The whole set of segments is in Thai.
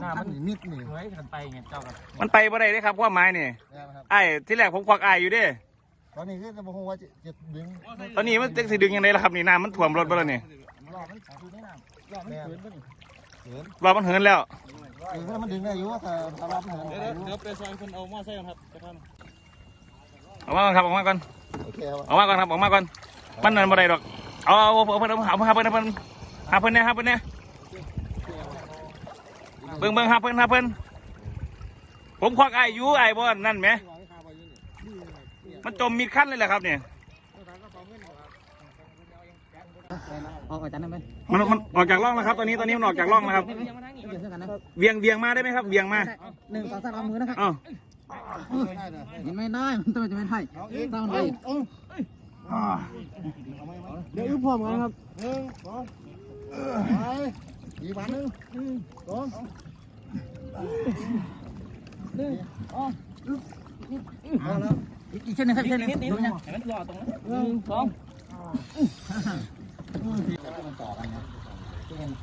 หน้ามันนิดนี่เฮ้ยกันไปไงเจ้ากับมันไปบ่ได้เด้ครับความหมายนี่นะครับไอ้ที่แรกผมควักไอ้ายอยู่เด้ตอนนี้คือจะบอกว่าจะจะดึงตอนนี้มันจะสิดึงยังไงล่ะครับนี่น้ำมันท่วมรถไปแล้วนี่รอมันดูไม่นานรอมันเกินไปนี่เหินรอมันเหินแล้วเหินมันดึงได้อยู่ว่าถ้าถ้ารับเหินเดี๋ยวเดี๋ยวไปซอยคนเอาหม้อใส่กันครับจะทออกมาก่อนครับออกมาก่อนโอเคครับออกมาก่อนครับออกมาก่อนมันเนินบ่ได้ดอกเอาเอาเอาเอาเพิ่นเอาหาหาเพิ่นหาเพิ่นหาเพิ่นเนี่ยหาเพิ่นเนี่ย เบิ่งเบิ่งหาเพิ่นหาเพิ่นผมควักไอ้ายอยู่ไอ้ายบ่นั่นแหม มันจมมีดขั้นเลยแหละครับเนี่ยออกอาจารย์ได้ไหมมันมันออกจากร่องแล้วครับตอนนี้ตอนนี้มันออกจากร่องแล้วครับเดี๋ยวเท่ากันนะเวียงเวียงมาได้ไหมครับเวียงมาหนึ่งสองสามเอามือนะครับอ้าวยังไม่ได้มันต้องจะไม่ได้ต้องไปเดี๋ยวอึ้พร้อมกันครับหนึ่งสองไป อีกวันหนึ่งสองเอาแล้วอีกเช่นนึงครับอีกเช่นนึงดูยังให้มันรอตรงนั้นหนึ่งสอง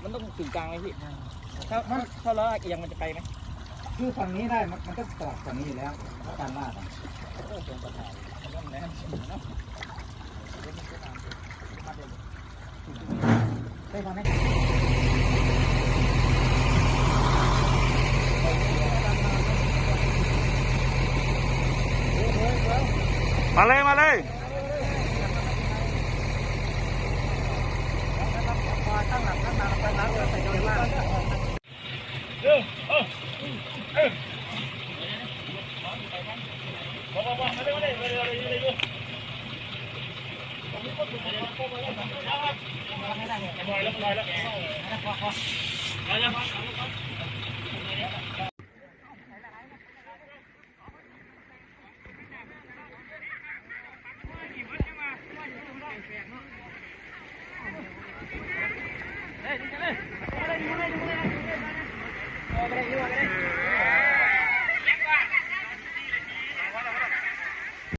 มันต้องถึงกลางไหมพี่ถ้าถ้าล้อเอียงมันจะไปไหมคือฝั่งนี้ได้มันมันก็ตอดฝั่งนี้อยู่แล้วการลาดอะได้มาไหม Mà lên, mà lên. Rồi, rồi, rồi. 上げれ、上げれ。